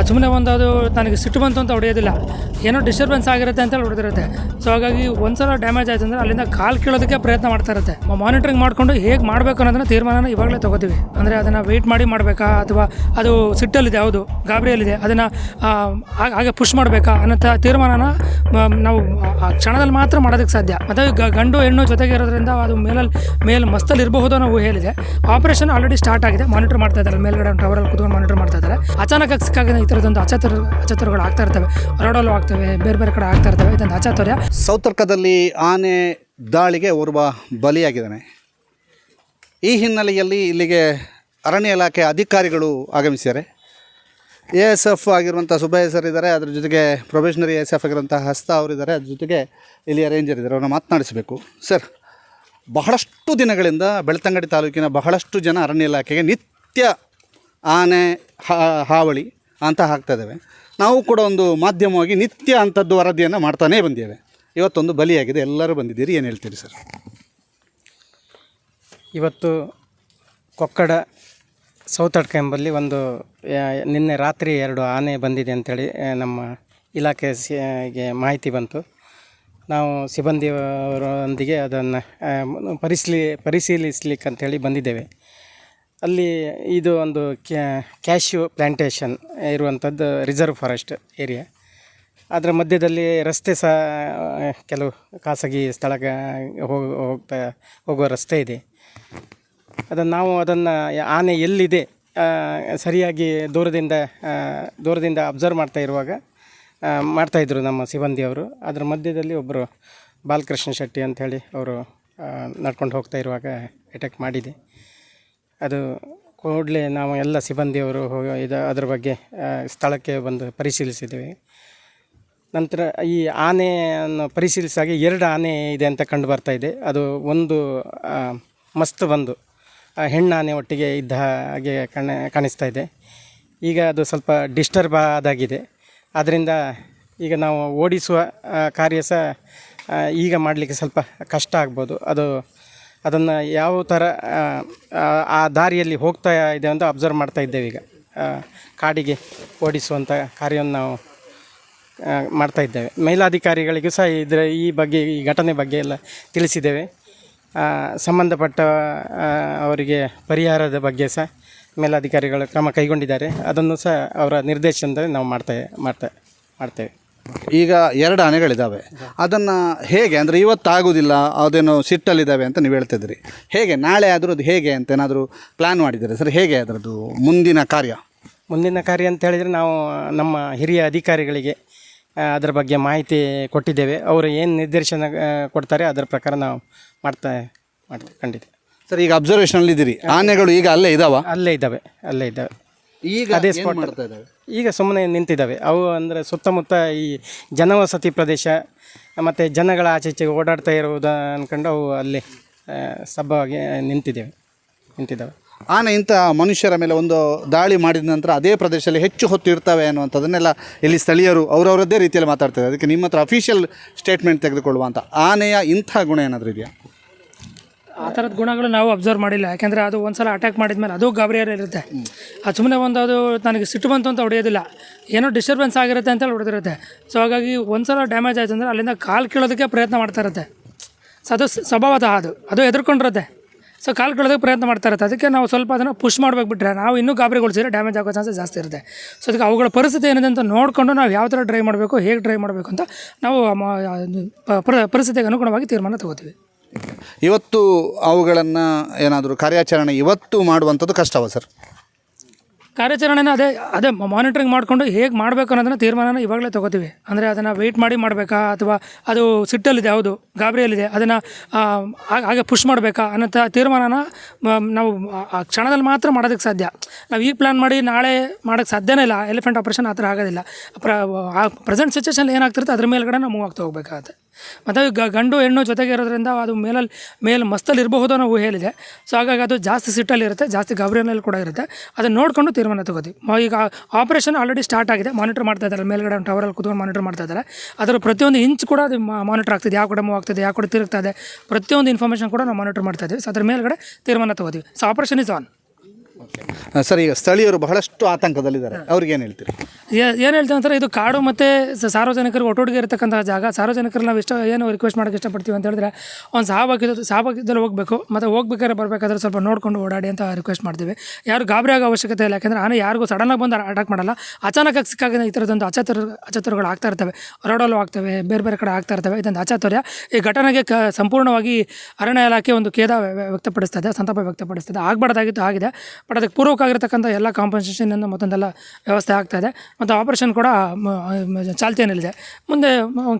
ಅದು ಸುಮ್ಮನೆ ಒಂದು ಅದು ನನಗೆ ಸಿಟ್ಟು ಬಂತು ಅಂತ ಹೊಡೆಯೋದಿಲ್ಲ. ಏನೋ ಡಿಸ್ಟರ್ಬೆನ್ಸ್ ಆಗಿರುತ್ತೆ ಅಂತೇಳಿ ಹೊಡೆದಿರುತ್ತೆ. ಸೊ ಹಾಗಾಗಿ ಒಂದ್ಸಲ ಡ್ಯಾಮೇಜ್ ಆಯಿತು ಅಂದರೆ ಅಲ್ಲಿಂದ ಕಾಲು ಕೀಳೋದಕ್ಕೆ ಪ್ರಯತ್ನ ಮಾಡ್ತಾ ಇರುತ್ತೆ. ಮಾನಿಟ್ರಿಂಗ್ ಮಾಡಿಕೊಂಡು ಹೇಗೆ ಮಾಡಬೇಕು ಅನ್ನೋದನ್ನ ತೀರ್ಮಾನನ ಇವಾಗಲೇ ತಗೋತೀವಿ. ಅಂದರೆ ಅದನ್ನು ವೆಯ್ಟ್ ಮಾಡಿ ಮಾಡಬೇಕಾ? ಅಥವಾ ಅದು ಸಿಟ್ಟಲ್ಲಿದೆ, ಹೌದು, ಗಾಬರಿಯಲ್ಲಿದೆ. ಅದನ್ನು ಹಾಗೆ ಪುಷ್ ಮಾಡಬೇಕಾ ಅನ್ನೋಂಥ ತೀರ್ಮಾನನ ನಾವು ಆ- ಕ್ಷಣದಲ್ಲಿ ಮಾತ್ರ ಮಾಡೋದಕ್ಕೆ ಸಾಧ್ಯ. ಮತ್ತು ಗಂಡು ಹೆಣ್ಣು ಜೊತೆಗೆ ಇರೋದ್ರಿಂದ ಅದು ಮೇಲಲ್ಲಿ ಮೇಲೆ ಮಸ್ತಲ್ಲಿ ಇರಬಹುದು ಅನ್ನೋ ಹೇಳಿದೆ ಆಪರೇಷನ್ ಆಲ್ರೆಡಿ ಸ್ಟಾರ್ಟ್ ಆಗಿದೆ. ಮಾನಿಟರ್ ಮಾಡ್ತಾ ಇದ್ದಾರೆ. ಮೇಲ್ಗಡೆ ಟವರಲ್ಲಿ ಕುತ್ಕೊಂಡು ಮಾನಿಟರ್ ಮಾಡ್ತಾ ಇದ್ದಾರೆ. ಅಚಾನಕ್ ಥರದೊಂದು ಅಚಾತುರ ಅಚಾತುರಗಳು ಆಗ್ತಾ ಇರ್ತವೆ. ರೋಡಲ್ಲೂ ಆಗ್ತವೆ, ಬೇರೆ ಬೇರೆ ಕಡೆ ಆಗ್ತಾ ಇರ್ತವೆ. ಇದೊಂದು ಅಚಾತುರ್ಯ. ಸೌತರ್ಕದಲ್ಲಿ ಆನೆ ದಾಳಿಗೆ ಓರ್ವ ಬಲಿಯಾಗಿದ್ದಾನೆ. ಈ ಹಿನ್ನೆಲೆಯಲ್ಲಿ ಇಲ್ಲಿಗೆ ಅರಣ್ಯ ಇಲಾಖೆ ಅಧಿಕಾರಿಗಳು ಆಗಮಿಸಿದ್ದಾರೆ. ಎ ಎಸ್ ಎಫ್ ಆಗಿರುವಂಥ ಸುಬ್ಬಯ್ಯ ಸರ್ ಇದ್ದಾರೆ. ಅದ್ರ ಜೊತೆಗೆ ಪ್ರೊಬೇಷನರಿ ಎ ಎಸ್ ಎಫ್ ಆಗಿರುವಂಥ ಹಸ್ತ ಅವರಿದ್ದಾರೆ ಅದ್ರ ಜೊತೆಗೆ ಇಲ್ಲಿಯ ರೇಂಜರ್ ಇದ್ದಾರೆ. ಅವ್ರನ್ನ ಮಾತನಾಡಿಸಬೇಕು. ಸರ್, ಬಹಳಷ್ಟು ದಿನಗಳಿಂದ ಬೆಳ್ತಂಗಡಿ ತಾಲೂಕಿನ ಬಹಳಷ್ಟು ಜನ ಅರಣ್ಯ ಇಲಾಖೆಗೆ ನಿತ್ಯ ಆನೆ ಹಾವಳಿ ಅಂತ ಹಾಕ್ತಾಯಿದ್ದೇವೆ ನಾವು ಕೂಡ ಒಂದು ಮಾಧ್ಯಮವಾಗಿ ನಿತ್ಯ ಅಂಥದ್ದು ವರದಿಯನ್ನು ಮಾಡ್ತಾನೇ ಬಂದಿದ್ದೇವೆ. ಇವತ್ತೊಂದು ಬಲಿಯಾಗಿದೆ. ಎಲ್ಲರೂ ಬಂದಿದ್ದೀರಿ. ಏನು ಹೇಳ್ತೀರಿ ಸರ್? ಇವತ್ತು ಕೊಕ್ಕಡ ಸೌತಡ್ಕ ಎಂಬಲ್ಲಿ ಒಂದು ನಿನ್ನೆ ರಾತ್ರಿ ಎರಡು ಆನೆ ಬಂದಿದೆ ಅಂತೇಳಿ ಆ, ನಮ್ಮ ಇಲಾಖೆ ಸಿ- ಗೆ ಮಾಹಿತಿ ಬಂತು. ನಾವು ಸಿಬ್ಬಂದಿಯವರೊಂದಿಗೆ ಅದನ್ನು ಪರಿಶೀಲಿ ಪರಿಶೀಲಿಸ್ಲಿಕ್ಕೆ ಅಂತೇಳಿ ಬಂದಿದ್ದೇವೆ. ಅಲ್ಲಿ ಇದು ಒಂದು ಕ್ಯಾಶ್ಯೂ ಪ್ಲ್ಯಾಂಟೇಷನ್ ಇರುವಂಥದ್ದು ರಿಸರ್ವ್ ಫಾರೆಸ್ಟ್ ಏರಿಯಾ. ಅದರ ಮಧ್ಯದಲ್ಲಿ ರಸ್ತೆ ಸಹ ಕೆಲವು ಖಾಸಗಿ ಸ್ಥಳಕ್ಕೆ ಹೋಗ, ಹೋಗ್ತಾ, ಹೋಗುವ ರಸ್ತೆ ಇದೆ. ಅದನ್ನು ನಾವು ಅದನ್ನು ಆನೆ ಎಲ್ಲಿದೆ ಸರಿಯಾಗಿ ದೂರದಿಂದ ದೂರದಿಂದ ಅಬ್ಸರ್ವ್ ಮಾಡ್ತಾ ಇರುವಾಗ ಮಾಡ್ತಾಯಿದ್ರು ನಮ್ಮ ಸಿಬ್ಬಂದಿಯವರು ಅದರ ಮಧ್ಯದಲ್ಲಿ ಒಬ್ಬರು ಬಾಲಕೃಷ್ಣ ಶೆಟ್ಟಿ ಅಂಥೇಳಿ ಅವರು ನಡ್ಕೊಂಡು ಹೋಗ್ತಾ ಇರುವಾಗ ಅಟ್ಯಾಕ್ ಮಾಡಿದೆ. ಅದು ಕೂಡಲೇ ನಾವು ಎಲ್ಲ ಸಿಬ್ಬಂದಿಯವರು ಹೋಗಿ ಇದು ಅದರ ಬಗ್ಗೆ ಸ್ಥಳಕ್ಕೆ ಬಂದು ಪರಿಶೀಲಿಸಿದ್ವಿ. ನಂತರ ಈ ಆನೆಯನ್ನು ಪರಿಶೀಲಿಸಿದಾಗ ಎರಡು ಆನೆ ಇದೆ ಅಂತ ಕಂಡು ಬರ್ತಾ ಇದೆ. ಅದು ಒಂದು ಮಸ್ತ್ ಬಂದು ಹೆಣ್ಣಾನೆ ಹೆಣ್ಣು ಆನೆ ಒಟ್ಟಿಗೆ ಇದ್ದ ಹಾಗೆ ಕಣ, ಕಾಣಿಸ್ತಾ ಇದೆ. ಈಗ ಅದು ಸ್ವಲ್ಪ ಡಿಸ್ಟರ್ಬ್ ಆದಾಗಿದೆ. ಆದ್ದರಿಂದ ಈಗ ನಾವು ಓಡಿಸುವ ಕಾರ್ಯ ಸಹ ಈಗ ಮಾಡಲಿಕ್ಕೆ ಸ್ವಲ್ಪ ಕಷ್ಟ ಆಗ್ಬೋದು. ಅದು ಅದನ್ನು ಯಾವ ಥರ ಆ, ದಾರಿಯಲ್ಲಿ ಹೋಗ್ತಾ ಇದೆ ಅಂತ ಅಬ್ಸರ್ವ್ ಮಾಡ್ತಾ ಇದ್ದೇವೆ ಈಗ. ಕಾಡಿಗೆ ಓಡಿಸುವಂಥ ಕಾರ್ಯವನ್ನು ನಾವು ಮಾಡ್ತಾ ಇದ್ದೇವೆ. ಮೇಲಾಧಿಕಾರಿಗಳಿಗೂ ಸಹ ಇದರ ಈ ಬಗ್ಗೆ ಈ ಘಟನೆ ಬಗ್ಗೆ ಎಲ್ಲ ತಿಳಿಸಿದ್ದೇವೆ. ಸಂಬಂಧಪಟ್ಟ ಅವರಿಗೆ ಪರಿಹಾರದ ಬಗ್ಗೆ ಸಹ ಮೇಲಾಧಿಕಾರಿಗಳು ಕ್ರಮ ಕೈಗೊಂಡಿದ್ದಾರೆ. ಅದನ್ನು ಸಹ ಅವರ ನಿರ್ದೇಶನದಲ್ಲಿ ನಾವು ಮಾಡ್ತಾ ಮಾಡ್ತಾ ಮಾಡ್ತೇವೆ. ಈಗ ಎರಡು ಆನೆಗಳಿದ್ದಾವೆ ಅದನ್ನು ಹೇಗೆ ಅಂದರೆ ಇವತ್ತು ಆಗೋದಿಲ್ಲ ಅದೇನೋ ಸಿಟ್ಟಲ್ಲಿದ್ದಾವೆ ಅಂತ ನೀವು ಹೇಳ್ತಿದ್ರಿ ಹೇಗೆ ನಾಳೆ ಆದರೂ ಅದು ಹೇಗೆ ಅಂತ ಏನಾದರೂ ಪ್ಲ್ಯಾನ್ ಮಾಡಿದ್ದೀರಾ ಸರ್? ಹೇಗೆ ಅದರದ್ದು ಮುಂದಿನ ಕಾರ್ಯ? ಮುಂದಿನ ಕಾರ್ಯ ಅಂತ ಹೇಳಿದರೆ ನಾವು ನಮ್ಮ ಹಿರಿಯ ಅಧಿಕಾರಿಗಳಿಗೆ ಅದರ ಬಗ್ಗೆ ಮಾಹಿತಿ ಕೊಟ್ಟಿದ್ದೇವೆ. ಅವರು ಏನು ನಿರ್ದೇಶನ ಕೊಡ್ತಾರೆ ಅದರ ಪ್ರಕಾರ ನಾವು ಮಾಡ್ತಾ ಮಾಡ್ತೇವೆ ಖಂಡಿತ. ಸರ್ ಈಗ ಅಬ್ಸರ್ವೇಷನಲ್ಲಿ ಇದ್ದೀರಿ. ಆನೆಗಳು ಈಗ ಅಲ್ಲೇ ಇದಾವ? ಅಲ್ಲೇ ಇದ್ದಾವೆ ಅಲ್ಲೇ ಇದ್ದಾವೆ ಈಗ ಅದೇ ಸ್ಪಾಟ್ ಮಾಡ್ತಾ ಇದ್ದಾವೆ ಈಗ ಸುಮ್ಮನೆ ನಿಂತಿದ್ದಾವೆ. ಅವು ಅಂದರೆ ಸುತ್ತಮುತ್ತ ಈ ಜನವಸತಿ ಪ್ರದೇಶ ಮತ್ತು ಜನಗಳ ಆಚೆ ಈಚೆ ಓಡಾಡ್ತಾ ಇರುವುದು ಅಂದ್ಕೊಂಡು ಅವು ಅಲ್ಲಿ ಸಬ್ಬವಾಗಿ ನಿಂತಿದ್ದೇವೆ ನಿಂತಿದ್ದಾವೆ. ಆನೆ ಇಂಥ ಮನುಷ್ಯರ ಮೇಲೆ ಒಂದು ದಾಳಿ ಮಾಡಿದ ನಂತರ ಅದೇ ಪ್ರದೇಶದಲ್ಲಿ ಹೆಚ್ಚು ಹೊತ್ತು ಇರ್ತವೆ ಅನ್ನುವಂಥದ್ದನ್ನೆಲ್ಲ ಇಲ್ಲಿ ಸ್ಥಳೀಯರು ಅವರವರದ್ದೇ ರೀತಿಯಲ್ಲಿ ಮಾತಾಡ್ತಾರೆ ಅದಕ್ಕೆ ನಿಮ್ಮ ಹತ್ರ ಅಫೀಷಿಯಲ್ ಸ್ಟೇಟ್ಮೆಂಟ್ ತೆಗೆದುಕೊಳ್ಳುವ ಅಂತ. ಆನೆಯ ಇಂಥ ಗುಣ ಏನಾದರೂ ಇದೆಯಾ? ಆ ಥರದ ಗುಣಗಳು ನಾವು ಅಬ್ಸರ್ವ್ ಮಾಡಿಲ್ಲ. ಯಾಕೆಂದರೆ ಅದು ಒಂದ್ಸಲ ಅಟ್ಯಾಕ್ ಮಾಡಿದ್ಮೇಲೆ ಅದು ಗಾಬರಿಯಾರ ಇರುತ್ತೆ. ಅದು ಸುಮ್ಮನೆ ಒಂದು ಅದು ನನಗೆ ಸಿಟ್ಟು ಬಂತು ಅಂತ ಹೊಡೆಯೋದಿಲ್ಲ. ಏನೋ ಡಿಸ್ಟರ್ಬೆನ್ಸ್ ಆಗಿರುತ್ತೆ ಅಂತೇಳಿ ಹೊಡೆದಿರುತ್ತೆ. ಸೊ ಹಾಗಾಗಿ ಒಂದ್ಸಲ ಡ್ಯಾಮೇಜ್ ಆಯ್ತು ಅಂದರೆ ಅಲ್ಲಿಂದ ಕಾಲು ಕೀಳೋದಕ್ಕೆ ಪ್ರಯತ್ನ ಮಾಡ್ತಾ ಇರುತ್ತೆ. ಸೊ ಅದು ಸ್ವಭಾವದ ಅದು. ಅದು ಎದುರ್ಕೊಂಡಿರುತ್ತೆ. ಸೊ ಕಾಲು ಕೀಳೋದಕ್ಕೆ ಪ್ರಯತ್ನ ಮಾಡ್ತಾ ಇರುತ್ತೆ. ಅದಕ್ಕೆ ನಾವು ಸ್ವಲ್ಪ ಅದನ್ನು ಪುಷ್ ಮಾಡಬೇಕು ಬಿಟ್ಟರೆ ನಾವು ಇನ್ನೂ ಗಾಬರಿಗೊಳಿಸಿದ್ರೆ ಡ್ಯಾಮೇಜ್ ಆಗೋ ಚಾನ್ಸಸ್ ಜಾಸ್ತಿ ಇರುತ್ತೆ. ಸೊ ಅದಕ್ಕೆ ಅವುಗಳ ಪರಿಸ್ಥಿತಿ ಏನಿದೆ ಅಂತ ನೋಡಿಕೊಂಡು ನಾವು ಯಾವ ಥರ ಡ್ರೈವ್ ಮಾಡಬೇಕು, ಹೇಗೆ ಡ್ರೈವ್ ಮಾಡಬೇಕು ಅಂತ ನಾವು ಪರಿಸ್ಥಿತಿಗೆ ಅನುಗುಣವಾಗಿ ತೀರ್ಮಾನ ತಗೋತೀವಿ. ಇವತ್ತು ಅವುಗಳನ್ನು ಏನಾದರೂ ಕಾರ್ಯಾಚರಣೆ ಇವತ್ತು ಮಾಡುವಂಥದ್ದು ಕಷ್ಟವ ಸರ್? ಕಾರ್ಯಾಚರಣೆನ ಅದೇ ಅದೇ ಮಾನಿಟ್ರಿಂಗ್ ಮಾಡಿಕೊಂಡು ಹೇಗೆ ಮಾಡಬೇಕು ಅನ್ನೋದನ್ನ ತೀರ್ಮಾನನ ಇವಾಗಲೇ ತಗೋತೀವಿ. ಅಂದರೆ ಅದನ್ನು ವೆಯ್ಟ್ ಮಾಡಿ ಮಾಡಬೇಕಾ? ಅಥವಾ ಅದು ಸಿಟ್ಟಲ್ಲಿದೆ, ಹೌದು, ಗಾಬರಿಯಲ್ಲಿದೆ, ಅದನ್ನು ಹಾಗೆ ಪುಷ್ ಮಾಡಬೇಕಾ ಅನ್ನೋಂಥ ತೀರ್ಮಾನನ ನಾವು ಆ- ಕ್ಷಣದಲ್ಲಿ ಮಾತ್ರ ಮಾಡೋದಕ್ಕೆ ಸಾಧ್ಯ. ನಾವು ಈಗ ಪ್ಲ್ಯಾನ್ ಮಾಡಿ ನಾಳೆ ಮಾಡೋಕ್ಕೆ ಸಾಧ್ಯನೇ ಇಲ್ಲ. ಎಲಿಫೆಂಟ್ ಆಪ್ರೇಷನ್ ಆ ಥರ ಆಗೋದಿಲ್ಲ. ಪ್ರ ಪ್ರೆಸೆಂಟ್ ಸಿಚುವೇಷನ್ ಏನಾಗ್ತಿರುತ್ತೆ, ಅದ್ರ ಮೇಲ್ಗಡೆ ನಾವು ಮೂವ್ ಆಗ್ತಾ ಹೋಗ್ಬೇಕಾಗತ್ತೆ. ಮತ್ತು ಗ ಗಂಡು ಹೆಣ್ಣು ಜೊತೆಗೆ ಇರೋದ್ರಿಂದ ಅದು ಮೇಲಲ್ಲಿ ಮೇಲೆ ಮಸ್ತಲ್ಲಿ ಇರಬಹುದು ಅನ್ನೋ ಊಹೆಯಲ್ಲಿದೆ ಸೊ ಹಾಗಾಗಿ ಅದು ಜಾಸ್ತಿ ಸಿಟ್ಟಲ್ಲಿ ಇರುತ್ತೆ ಜಾಸ್ತಿ ಗಾಬರಿಯಲ್ಲಿ ಕೂಡ ಇರುತ್ತೆ. ಅದನ್ನು ನೋಡಿಕೊಂಡು ತೀರ್ಮಾನ ತಗೋತೀವಿ. ಈಗ ಆಪರೇಷನ್ ಆಲ್ರೆಡಿ ಸ್ಟಾರ್ಟ್ ಆಗಿದೆ. ಮಾನಿಟರ್ ಮಾಡ್ತಾ ಇದ್ದಾರೆ. ಮೇಲ್ಗಡೆ ಒಂದು ಟವರಲ್ಲಿ ಕುತ್ಕೊಂಡು ಮಾನಿಟರ್ ಮಾಡ್ತಾ ಇದ್ದಾರೆ. ಅದರ ಪ್ರತಿಯೊಂದು ಇಂಚ್ ಕೂಡ ಅದು ಮಾನಿಟರ್ ಆಗ್ತಿದೆ. ಯಾವ ಕಡೆ ಮೂವ್ ಆಗ್ತಿದೆ ಯಾವ ಕಡೆ ತಿರುಗ್ತಾ ಇದೆ ಪ್ರತಿಯೊಂದು ಇನ್ಫಾರ್ಮೇಷನ್ ಕೂಡ ನಾವು ಮಾನಿಟರ್ ಮಾಡ್ತಾ ಇದ್ದೀವಿ. ಸೊ ಅದರ ಮೇಲ್ಗಡೆ ತೀರ್ಮಾನ ತಗೋತೀವಿ. So operation is on sir ಈಗ ಸ್ಥಳೀಯರು ಬಹಳಷ್ಟು ಆತಂಕದಲ್ಲಿದ್ದಾರೆ. ಅವ್ರಿಗೆ ಏನು ಹೇಳ್ತೀರಿ? ಏನು ಹೇಳ್ತೇವೆ ಅಂದರೆ ಇದು ಕಾಡು ಮತ್ತು ಸಾರ್ವಜನಿಕರಿಗೆ ಒಟ್ಟೊಟ್ಟಿಗೆ ಇರತಕ್ಕಂಥ ಜಾಗ. ಸಾರ್ವಜನಿಕರು ನಾವು ಇಷ್ಟ ಏನು ರಿಕ್ವೆಸ್ಟ್ ಮಾಡೋಕ್ಕೆ ಇಷ್ಟಪಡ್ತೀವಿ ಅಂತ ಹೇಳಿದ್ರೆ, ಒಂದು ಸಹಭಾಗಿದ್ದು ಸಹಭಾಗಿದ್ದಲ್ಲಿ ಹೋಗಬೇಕು, ಮತ್ತು ಹೋಗ್ಬೇಕಾದ್ರೆ ಬರಬೇಕಾದ್ರೆ ಸ್ವಲ್ಪ ನೋಡ್ಕೊಂಡು ಓಡಾಡಿ ಅಂತ ರಿಕ್ವೆಸ್ಟ್ ಮಾಡ್ತೀವಿ. ಯಾರು ಗಾಬರಿ ಆಗೋ ಅವಶ್ಯಕತೆ ಇಲ್ಲ, ಯಾಕೆಂದರೆ ಆನೆ ಯಾರಿಗೂ ಸಡನ್ನಾಗಿ ಬಂದು ಅಟ್ಯಾಕ್ ಮಾಡಲ್ಲ. ಅಚಾನಕಾಗಿ ಸಿಕ್ಕಾಗ ಈ ಥರದೊಂದು ಅಚಾತುರ ಅಚಾತುರಗಳು ಆಗ್ತಾ ಇರ್ತವೆ. ರೋಡಲ್ಲೂ ಆಗ್ತವೆ, ಬೇರೆ ಬೇರೆ ಕಡೆ ಆಗ್ತಾ ಇರ್ತವೆ. ಇದೊಂದು ಅಚಾತುರ್ಯ. ಈ ಘಟನೆಗೆ ಕ ಸಂಪೂರ್ಣವಾಗಿ ಅರಣ್ಯ ಇಲಾಖೆ ಒಂದು ಖೇದ ವ್ಯಕ್ತಪಡಿಸ್ತದೆ, ಸಂತಾಪ ವ್ಯಕ್ತಪಡಿಸ್ತದೆ. ಆಗಬಾರ್ದಾಗಿತ್ತು, ಆಗಿದೆ. ಬಟ್ ಅದಕ್ಕೆ ಪೂರ್ವಕವಾಗಿರ್ತಕ್ಕಂಥ ಎಲ್ಲ ಕಾಂಪನ್ಸೇಷನ್ ಮತ್ತೊಂದೆಲ್ಲ ವ್ಯವಸ್ಥೆ ಆಗ್ತಾ ಇದೆ. ಮತ್ತು ಆಪರೇಷನ್ ಕೂಡ ಚಾಲ್ತಿಯಲ್ಲಿದೆ ಮುಂದೆ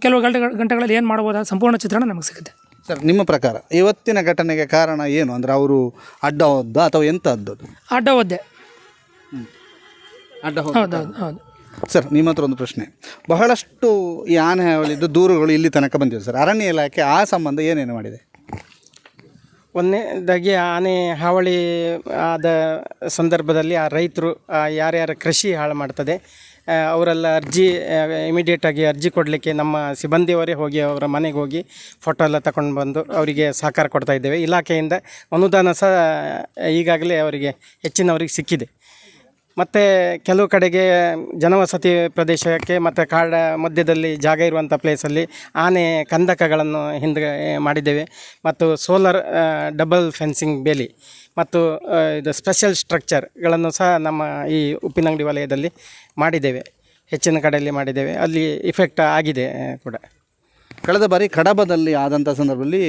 ಕೆಲವು ಗಂಟೆ ಗಂಟೆಗಳಲ್ಲಿ ಏನು ಮಾಡ್ಬೋದು? ಸಂಪೂರ್ಣ ಚಿತ್ರಣ ನಮಗೆ ಸಿಗುತ್ತೆ. ಸರ್ ನಿಮ್ಮ ಪ್ರಕಾರ ಇವತ್ತಿನ ಘಟನೆಗೆ ಕಾರಣ ಏನು? ಅಂದರೆ ಅವರು ಅಡ್ಡ ಹೋದ ಅಥವಾ ಎಂಥದ್ದು? ಅಡ್ಡ ಒದ್ದೆ. ಅಡ್ಡ ಹೌದು ಹೌದು ಹೌದು. ಸರ್ ನಿಮ್ಮ ಹತ್ರ ಒಂದು ಪ್ರಶ್ನೆ. ಬಹಳಷ್ಟು ಈ ಆನೆ ಹಾವಳಿದ್ದು ದೂರುಗಳು ಇಲ್ಲಿ ತನಕ ಬಂದಿವೆ ಸರ್. ಅರಣ್ಯ ಇಲಾಖೆ ಆ ಸಂಬಂಧ ಏನೇನು ಮಾಡಿದೆ? ಒಂದನೇದಾಗಿ ಆನೆ ಹಾವಳಿ ಆದ ಸಂದರ್ಭದಲ್ಲಿ ಆ ರೈತರು ಯಾರ್ಯಾರ ಕೃಷಿ ಹಾಳು ಮಾಡ್ತದೆ ಅವರೆಲ್ಲ ಅರ್ಜಿ ಇಮಿಡಿಯೇಟಾಗಿ ಅರ್ಜಿ ಕೊಡಲಿಕ್ಕೆ ನಮ್ಮ ಸಿಬ್ಬಂದಿಯವರೇ ಹೋಗಿ, ಅವರ ಮನೆಗೆ ಹೋಗಿ ಫೋಟೋ ಎಲ್ಲ ತಗೊಂಡು ಬಂದು ಅವರಿಗೆ ಸಹಕಾರ ಕೊಡ್ತಾ ಇದ್ದೇವೆ. ಇಲಾಖೆಯಿಂದ ಅನುದಾನ ಸಹ ಈಗಾಗಲೇ ಅವರಿಗೆ ಹೆಚ್ಚಿನವರಿಗೆ ಸಿಕ್ಕಿದೆ. ಮತ್ತು ಕೆಲವು ಕಡೆಗೆ ಜನವಸತಿ ಪ್ರದೇಶಕ್ಕೆ ಮತ್ತು ಕಾಡ ಮಧ್ಯದಲ್ಲಿ ಜಾಗ ಇರುವಂಥ ಪ್ಲೇಸಲ್ಲಿ ಆನೆ ಕಂದಕಗಳನ್ನು ಹಿಂದೆ ಮಾಡಿದ್ದೇವೆ. ಮತ್ತು ಸೋಲಾರ್ ಡಬಲ್ ಫೆನ್ಸಿಂಗ್ ಬೇಲಿ ಮತ್ತು ಇದು ಸ್ಪೆಷಲ್ ಸ್ಟ್ರಕ್ಚರ್ಗಳನ್ನು ಸಹ ನಮ್ಮ ಈ ಉಪ್ಪಿನಂಗಡಿ ವಲಯದಲ್ಲಿ ಮಾಡಿದ್ದೇವೆ. ಹೆಚ್ಚಿನ ಕಡೆಯಲ್ಲಿ ಮಾಡಿದ್ದೇವೆ. ಅಲ್ಲಿ ಇಫೆಕ್ಟ್ ಆಗಿದೆ ಕೂಡ. ಕಳೆದ ಬಾರಿ ಕಡಬದಲ್ಲಿ ಆದಂಥ ಸಂದರ್ಭದಲ್ಲಿ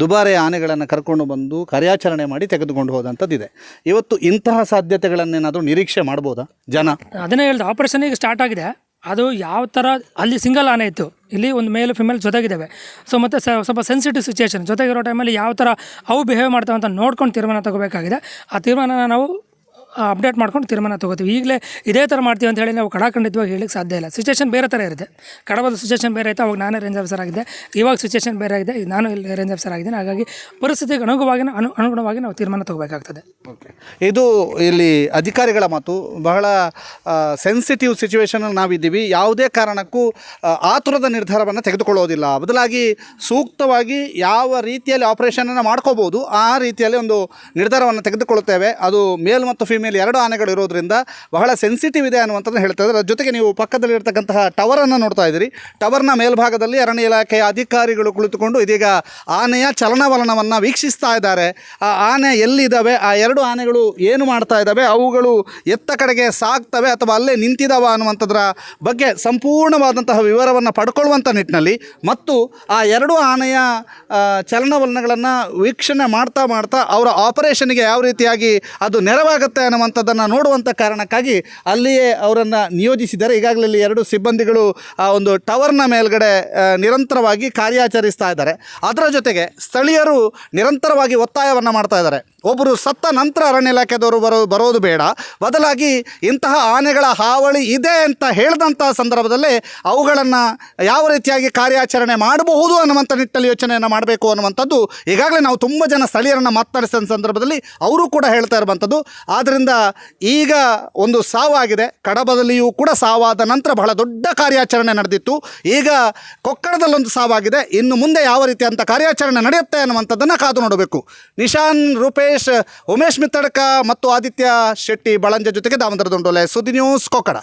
ದುಬಾರಿ ಆನೆಗಳನ್ನು ಕರ್ಕೊಂಡು ಬಂದು ಕಾರ್ಯಾಚರಣೆ ಮಾಡಿ ತೆಗೆದುಕೊಂಡು ಹೋದಂಥದ್ದಿದೆ. ಇವತ್ತು ಇಂತಹ ಸಾಧ್ಯತೆಗಳನ್ನೇನಾದರೂ ನಿರೀಕ್ಷೆ ಮಾಡ್ಬೋದಾ ಜನ? ಅದನ್ನೇ ಹೇಳ್ದೆ ಆಪರೇಷನ್ ಈಗ ಸ್ಟಾರ್ಟ್ ಆಗಿದೆ. ಅದು ಯಾವ ಥರ ಅಲ್ಲಿ ಸಿಂಗಲ್ ಆನೆ ಇತ್ತು. ಇಲ್ಲಿ ಒಂದು ಮೇಲ್ ಫಿಮೇಲ್ ಜೊತೆಗಿದ್ದಾವೆ. ಸೊ ಮತ್ತು ಸ್ವಲ್ಪ ಸೆನ್ಸಿಟಿವ್ ಸಿಚುಯೇಷನ್ ಜೊತೆಗಿರೋ ಟೈಮಲ್ಲಿ ಯಾವ ಥರ ಅವು ಬಿಹೇವ್ ಅಂತ ನೋಡ್ಕೊಂಡು ತೀರ್ಮಾನ ತಗೋಬೇಕಾಗಿದೆ. ಆ ತೀರ್ಮಾನನ ನಾವು ಅಪ್ಡೇಟ್ ಮಾಡ್ಕೊಂಡು ತೀರ್ಮಾನ ತಗೋತೀವಿ. ಈಗಲೇ ಇದೇ ಥರ ಮಾಡ್ತೀವಿ ಅಂತ ಹೇಳಿ ನಾವು ಕಡಾಖಂಡಿತವಾಗಿ ಹೇಳಕ್ಕೆ ಸಾಧ್ಯ ಇಲ್ಲ. ಸಿಚುಯೇಷನ್ ಬೇರೆ ಥರ ಇರುತ್ತೆ. ಕಡಬದ ಸಿಚುಯೇಷನ್ ಬೇರೆ ಇತ್ತು, ಅವಾಗ ನಾನೇ ರೇಂಜ್ ಆಫೀಸರ್ ಆಗಿದ್ದೆ. ಇವಾಗ ಸಿಚುಯೇಷನ್ ಬೇರೆ ಆಗಿದೆ ನಾನು ಇಲ್ಲಿ ರೇಂಜ್ ಆಫೀಸರ್ ಆಗಿದ್ದೀನಿ. ಹಾಗಾಗಿ ಪರಿಸ್ಥಿತಿಗೆ ಅನುಗುಣವಾಗಿ ಅನು, ಅನುಗುಣವಾಗಿ ನಾವು ತೀರ್ಮಾನ ತಗೋಬೇಕಾಗ್ತದೆ. ಇದು ಇಲ್ಲಿ ಅಧಿಕಾರಿಗಳ ಮಾತು, ಬಹಳ ಸೆನ್ಸಿಟಿವ್ ಸಿಚುವೇಶನಲ್ಲಿ ನಾವಿದ್ದೀವಿ. ಯಾವುದೇ ಕಾರಣಕ್ಕೂ ಆತುರದ ನಿರ್ಧಾರವನ್ನು ತೆಗೆದುಕೊಳ್ಳೋದಿಲ್ಲ. ಬದಲಾಗಿ ಸೂಕ್ತವಾಗಿ ಯಾವ ರೀತಿಯಲ್ಲಿ ಆಪರೇಷನನ್ನು ಮಾಡ್ಕೋಬೋದು, ಆ ರೀತಿಯಲ್ಲಿ ಒಂದು ನಿರ್ಧಾರವನ್ನು ತೆಗೆದುಕೊಳ್ಳುತ್ತೇವೆ. ಅದು ಮೇಲ್ ಮತ್ತು ಫಿಮೇಲ್ ಎರಡು ಆನೆಗಳು ಇರೋದ್ರಿಂದ ಬಹಳ ಸೆನ್ಸಿಟಿವ್ ಇದೆ ಅನ್ನುವಂಥದ್ದು ಹೇಳ್ತಾ ಇದ್ದಾರೆ. ಅದ್ರ ಜೊತೆಗೆ ನೀವು ಪಕ್ಕದಲ್ಲಿರ್ತಕ್ಕಂತಹ ಟವರನ್ನು ನೋಡ್ತಾ ಇದ್ದೀರಿ. ಟವರ್ನ ಮೇಲ್ಭಾಗದಲ್ಲಿ ಅರಣ್ಯ ಇಲಾಖೆಯ ಅಧಿಕಾರಿಗಳು ಕುಳಿತುಕೊಂಡು ಇದೀಗ ಆನೆಯ ಚಲನವಲನವನ್ನು ವೀಕ್ಷಿಸ್ತಾ ಇದ್ದಾರೆ. ಆ ಆನೆ ಎಲ್ಲಿದ್ದಾವೆ? ಆ ಎರಡು ಆನೆಗಳು ಏನು ಮಾಡ್ತಾ ಇದ್ದಾವೆ? ಅವುಗಳು ಎತ್ತ ಕಡೆಗೆ ಸಾಗ್ತವೆ ಅಥವಾ ಅಲ್ಲೇ ನಿಂತಿದ್ದಾವ ಅನ್ನುವಂಥದ್ರ ಬಗ್ಗೆ ಸಂಪೂರ್ಣವಾದಂತಹ ವಿವರವನ್ನು ಪಡ್ಕೊಳ್ಳುವಂಥ ನಿಟ್ಟಿನಲ್ಲಿ ಮತ್ತು ಆ ಎರಡು ಆನೆಯ ಚಲನವಲನಗಳನ್ನು ವೀಕ್ಷಣೆ ಮಾಡ್ತಾ ಮಾಡ್ತಾ ಅವರ ಆಪರೇಷನ್ಗೆ ಯಾವ ರೀತಿಯಾಗಿ ಅದು ನೆರವಾಗುತ್ತೆ ಅನ್ನುವಂಥದ್ದನ್ನು ನೋಡುವಂಥ ಕಾರಣಕ್ಕಾಗಿ ಅಲ್ಲಿಯೇ ಅವರನ್ನು ನಿಯೋಜಿಸಿದ್ದಾರೆ. ಈಗಾಗಲೇ ಇಲ್ಲಿ ಎರಡು ಸಿಬ್ಬಂದಿಗಳು ಆ ಒಂದು ಟವರ್ನ ಮೇಲ್ಗಡೆ ನಿರಂತರವಾಗಿ ಕಾರ್ಯಾಚರಿಸ್ತಾ ಇದ್ದಾರೆ. ಅದರ ಜೊತೆಗೆ ಸ್ಥಳೀಯರು ನಿರಂತರವಾಗಿ ಒತ್ತಾಯವನ್ನು ಮಾಡ್ತಾ ಇದ್ದಾರೆ. ಒಬ್ಬರು ಸತ್ತ ನಂತರ ಅರಣ್ಯ ಇಲಾಖೆದವರು ಬರೋ, ಬರೋದು ಬೇಡ. ಬದಲಾಗಿ ಇಂತಹ ಆನೆಗಳ ಹಾವಳಿ ಇದೆ ಅಂತ ಹೇಳಿದಂಥ ಸಂದರ್ಭದಲ್ಲೇ ಅವುಗಳನ್ನು ಯಾವ ರೀತಿಯಾಗಿ ಕಾರ್ಯಾಚರಣೆ ಮಾಡಬಹುದು ಅನ್ನುವಂಥ ನಿಟ್ಟಲ್ಲಿ ಯೋಚನೆಯನ್ನು ಮಾಡಬೇಕು ಅನ್ನುವಂಥದ್ದು ಈಗಾಗಲೇ ನಾವು ತುಂಬ ಜನ ಸ್ಥಳೀಯರನ್ನು ಮಾತನಾಡಿಸಿದ ಸಂದರ್ಭದಲ್ಲಿ ಅವರು ಕೂಡ ಹೇಳ್ತಾ ಇರುವಂಥದ್ದು. ಆದ್ದರಿಂದ ಈಗ ಒಂದು ಸಾವಾಗಿದೆ. ಕಡಬದಲ್ಲಿಯೂ ಕೂಡ ಸಾವಾದ ನಂತರ ಬಹಳ ದೊಡ್ಡ ಕಾರ್ಯಾಚರಣೆ ನಡೆದಿತ್ತು. ಈಗ ಕೊಕ್ಕಡದಲ್ಲೊಂದು ಸಾವಾಗಿದೆ. ಇನ್ನು ಮುಂದೆ ಯಾವ ರೀತಿಯಂಥ ಕಾರ್ಯಾಚರಣೆ ನಡೆಯುತ್ತೆ ಅನ್ನುವಂಥದ್ದನ್ನು ಕಾದು ನೋಡಬೇಕು. ನಿಶಾನ್ ರೂಪೇಶ್ ಉಮೇಶ್ ಮಿತ್ತಡ್ಕ ಮತ್ತು ಆದಿತ್ಯ ಶೆಟ್ಟಿ ಬಳಂಜ ಜೊತೆಗೆ ದಾಮೋದರ ದೊಂಡೋಲೆ. ಸುದ್ದಿ ನ್ಯೂಸ್ ಕೊಕ್ಕಡ.